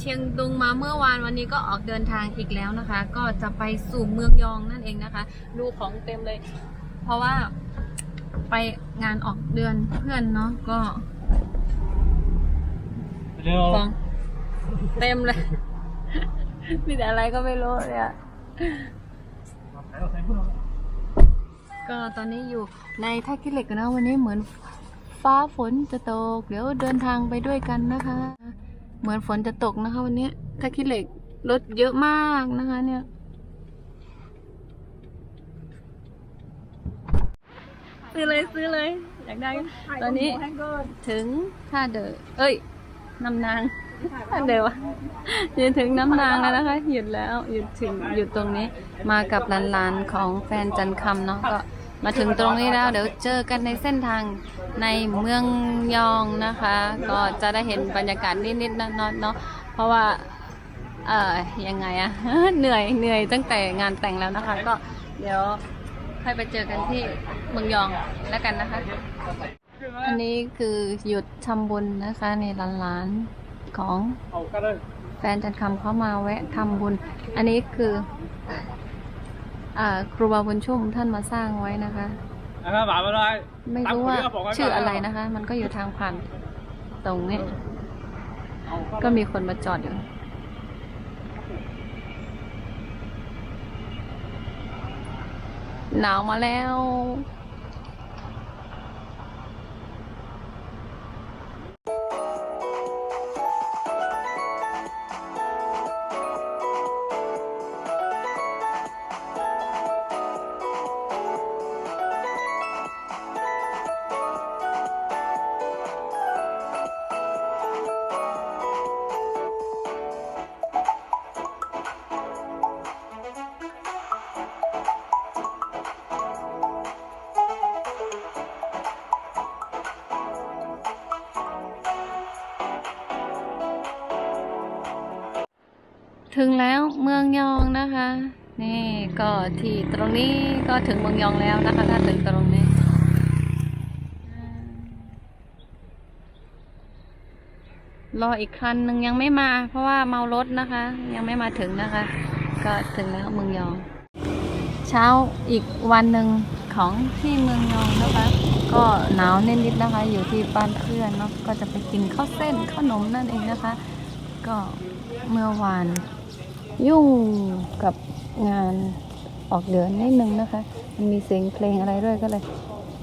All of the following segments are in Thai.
เชียงตุงมาเมื่อวานวันนี้ก็ออกเดินทางอีกแล้วนะคะ ก็จะไปสู่เมืองยองนั่นเองนะคะ ดูของเต็มเลย เพราะว่าไปงานออกเดือนเพื่อนเนาะก็เร็วของเต็มเลย มีแต่อะไรก็ไม่รู้เลยอะก็ตอนนี้อยู่ในท่าขี้เหล็กนะวันนี้เหมือนฟ้าฝนจะตก เดี๋ยวเดินทางไปด้วยกันนะคะ เหมือนฝนจะตกนะคะ วันนี้ท่าขี้เหล็กรถเยอะมากนะคะ เนี่ย ซื้อเลยซื้อเลย อยากได้ ตอนนี้ถึงท่าเดอเอ้ยน้ำนางท่าเดอวะยืนถึงน้ำนางแล้วนะคะ หยุดแล้ว หยุดถึงหยุดตรงนี้ มากับหลานๆของแฟนจันคำเนาะก็ มาถึงตรงนี้แล้ว เดี๋ยวเจอกันในเส้นทางในเมืองยองนะคะ ก็จะได้เห็นบรรยากาศนิดๆนอนๆเนาะเพราะว่าเอ่อยังไงอะเหนื่อยเหนื่อยตั้งแต่งานแต่งแล้วนะคะ ก็เดี๋ยวค่อยไปเจอกันที่เมืองยองแล้วกันนะคะ อันนี้คือหยุดทำบุญนะคะในร้านๆของเอาก็ได้แฟนจันคำเขามาแวะทำบุญ อันนี้คือ อ่าครูบาบุญชุ่มท่านมาสร้างไว้นะคะ นะครับหวานมาเลยไม่รู้ว่าชื่ออะไรนะคะ มันก็อยู่ทางผ่านตรงนี้ ก็มีคนมาจอดอยู่หนาวมาแล้ว ถึงแล้วเมืองยองนะคะ นี่ก็ที่ตรงนี้ก็ถึงเมืองยองแล้วนะคะ ถ้าถึงตรงนี้รออีกคันหนึ่งยังไม่มา เพราะว่าเมารถนะคะ ยังไม่มาถึงนะคะ ก็ถึงแล้วเมืองยอง เช้าอีกวันหนึ่งของที่เมืองยองนะคะ ก็หนาวนิดนะคะ อยู่ที่บ้านเพื่อนเนาะก็จะไปกินข้าวเส้นขนมนั่นเองนะคะ ก็เมื่อวาน ยุ่งกับงานออกเดือนนิดนึงนะคะ มันมีเสียงเพลงอะไรด้วยก็เลย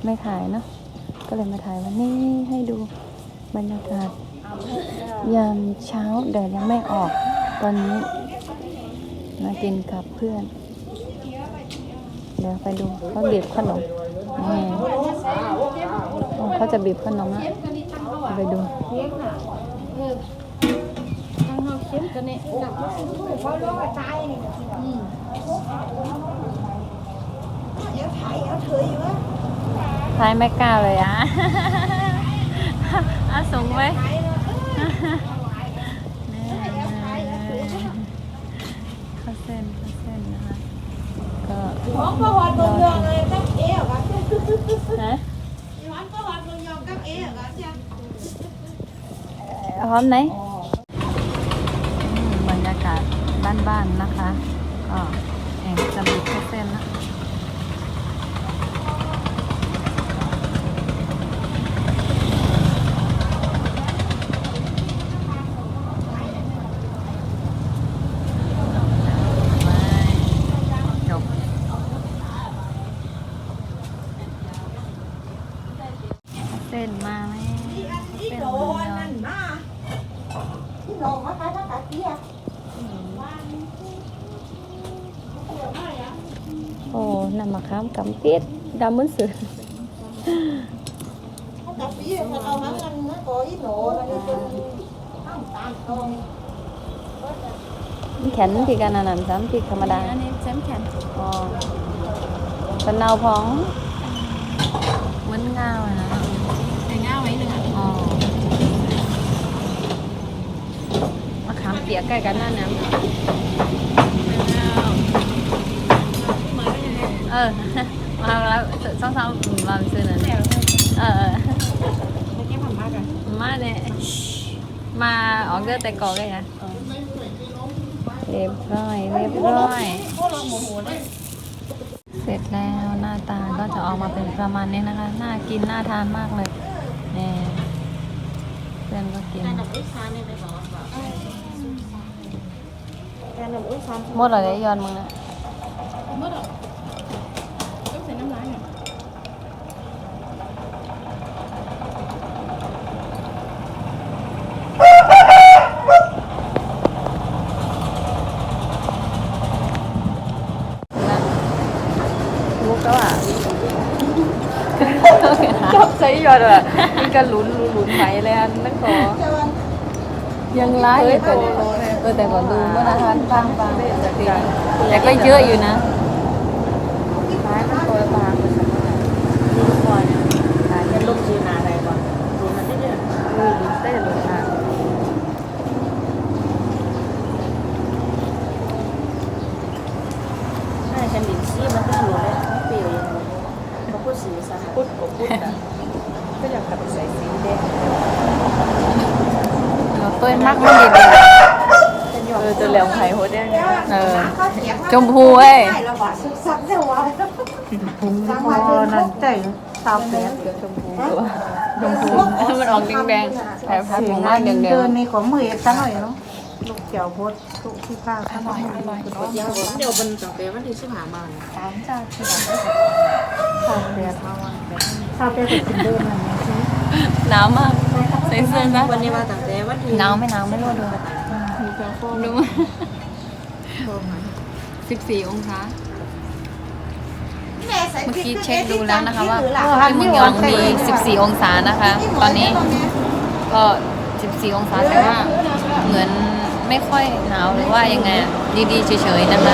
ไม่ถ่ายเนาะก็เลยมาถ่ายวันนี้ให้ดูบรรยากาศยามเช้าแดดยังไม่ออกตอนนี้ มากินกับเพื่อน เดี๋ยวไปดูเขาบีบขนมนี่อ๋อเขาจะบีบขนมนะไปดู เข้มกันเนี่เขาลกตายนี่อืมเดี๋ยวถ่ายเอาเถยอยวะถ่ายไม่กล้าเลยอะอาสงไว้ข้าเส้นข้าเส้นนะคะก็องประวัติเยองเลยตั้เอ๋อวะฮนะหอมไหนาศบ้านๆนะคะก็แองจะมีข้าวเส้นนะจบเส้นมาไหม Đi ăn เส้ ít นเมือง đồ ย โอ้นำมาค้ามกำปิดดำมือสือ Cái cà phê mà tao hắn ăn nó có ít đồ là đi trên Không tàn không แขนที่กันอันนั้นซ้ำที่ธรรมดาอันนี้แซมแขนอ๋อเป็นเนาพองเหมือนงาวอะนะแต่ง่ายไว้หนึ่งอะอ๋อมะขามเปียกใกล้กันนั่นนะ ออมาแล้วสองสามาซื้อนั่นเออเออไม่แก้ผ่านมากอะมาเนี่ยมาออกเดอร์แต่ก่อนเลยนะเรียบร้อยเรียบร้อย เสร็จแล้วหน้าตาก็จะออกมาเป็นประมาณนี้นะคะ น่ากินน่าทานมากเลยนี่เพื่อนก็กินหมดเลยย้อนมึงนะเมื่อดอกต้องใส่น้ำร้ายหน่อย ลูกก็อะ ชอบใช้ยอดอะมันก็หลุนลุ้นไหมเลยอันนั่นขอยังร้ายอยู่แต่เออแต่ก่อนดูเมื่อนาทานฟังฟังแต่ก็เยอะอยู่นะ ท้ายมันตัวบางเลยสักหน่อยดูก่อนอ่าจะลงจีนาอะไรก่อนดูมันได้เดือด เออหลุนเต้หลุนอะ น่าจะหลินซี่มันก็หลุดเลยไม่เปรี้ยวยังเขาพูดสีสันพูดกบพูดอะ ก็อยากกลับไปใส่สีแดง เรา ต้วมักมันดีเออจะเหลียวไข่หัวแดงเออชมพูเอ้ยใช่แล้วว่ะสุกสักเดี๋ยวว่ะผมพอนั่นใจสาวแป๊บเดี๋ยวชมพูมันออกแดงๆแต่พัดผงมากแดงเดินในของมือเอ็ดซะหน่อยเนาะลูกเจียวพดลูกที่ข้าวซะหน่อยเดี๋ยวเดี๋ยวเป็นจังเปวันที่สิบหามาสามจ้าที่หลังสาวแป๊บเท่าวันแบบข้าวเปียกกินเดิมมันนะสิๆหนามาก ใส่เสื้อนะวันนี้มาตั้งแต่วันที่หนาวไม่หนาวไม่รู้ดูมีเจ้าพ่อดูสิบสี่องศาเมื่อกี้เช็คดูแล้วนะคะว่าที่เมืองยองมี 14 องศานะคะ ตอนนี้ก็ 14 องศาแต่ว่าเหมือนไม่ค่อยหนาวหรือว่ายังไงอะดีๆเฉยๆนะคะ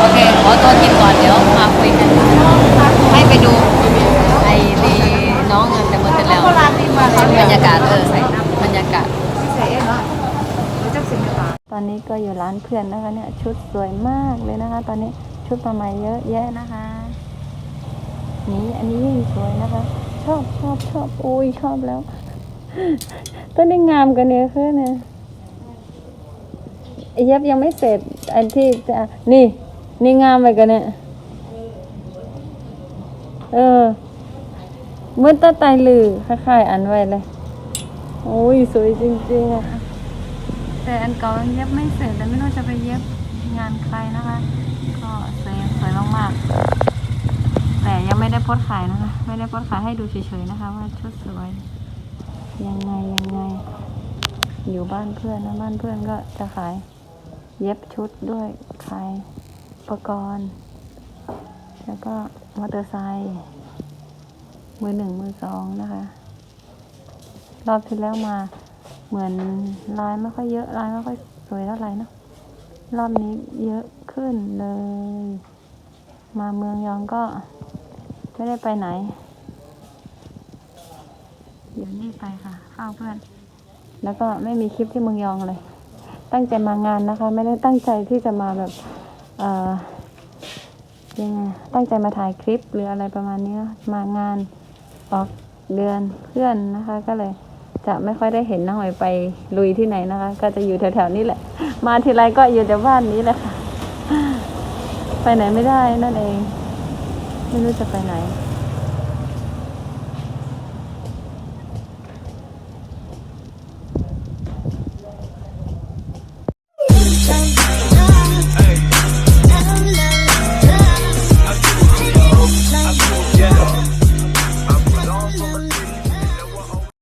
โอเค ขอตัวกินก่อนเดี๋ยวมาคุยกัน ให้ไปดูไอ้ดีน้องเงินแต่เมื่อเสร็จแล้วบรรยากาศเออใส่บรรยากาศ ตอนนี้ก็อยู่ร้าน เพื่อนนะคะเนี่ยชุดสวยมากเลยนะคะ ตอนนี้ชุดใหม่ๆเยอะแยะนะคะ นี่อันนี้ยิ่งสวยนะคะ ชอบชอบชอบโอ้ยชอบแล้วต้นนี้งามกันเนี่ยคือเนี่ยไอ้เย็บยังไม่เสร็จ อันที่จะนี่ นี่งามไปกันเนี่ยเออเหมื่อนตาไตรลือคล้ายๆอันไว้เลยโอ้ยสวยจริงๆอะค่ะ แต่อันเก่ายังเย็บไม่เสร็จแต่ไม่รู้จะไปเย็บงานใครนะคะ ก็สวยสวยมากๆ แต่ยังไม่ได้โพสขายนะคะ ไม่ได้โพสขายให้ดูเฉยๆนะคะ ว่าชุดสวย ยังไงยังไง อยู่บ้านเพื่อนนะบ้านเพื่อนก็จะขายเย็บชุดด้วยขายอุปกรณ์ แล้วก็มอเตอร์ไซค์มือหนึ่งมือสองนะคะ รอบที่แล้วมา เหมือนลายไม่ค่อยเยอะลายไม่ค่อยสวยเท่าไหร่เนะรอบนี้เยอะขึ้นเลย มาเมืองยองก็ไม่ได้ไปไหน เดี๋ยวนี่ไปค่ะเฝ้าเพื่อน แล้วก็ไม่มีคลิปที่เมืองยองเลย ตั้งใจมางานนะคะ ไม่ได้ตั้งใจที่จะมาแบบเอ่อยังไงตั้งใจมาถ่ายคลิปหรืออะไรประมาณนี้มางานออกเดือนเพื่อนนะคะก็เลย จะไม่ค่อยได้เห็นน้องหอยไปลุยที่ไหนนะคะ ก็จะอยู่แถวๆนี้แหละ มาทีไรก็อยู่แต่บ้านนี้แหละค่ะ ไปไหนไม่ได้นั่นเอง ไม่รู้จะไปไหน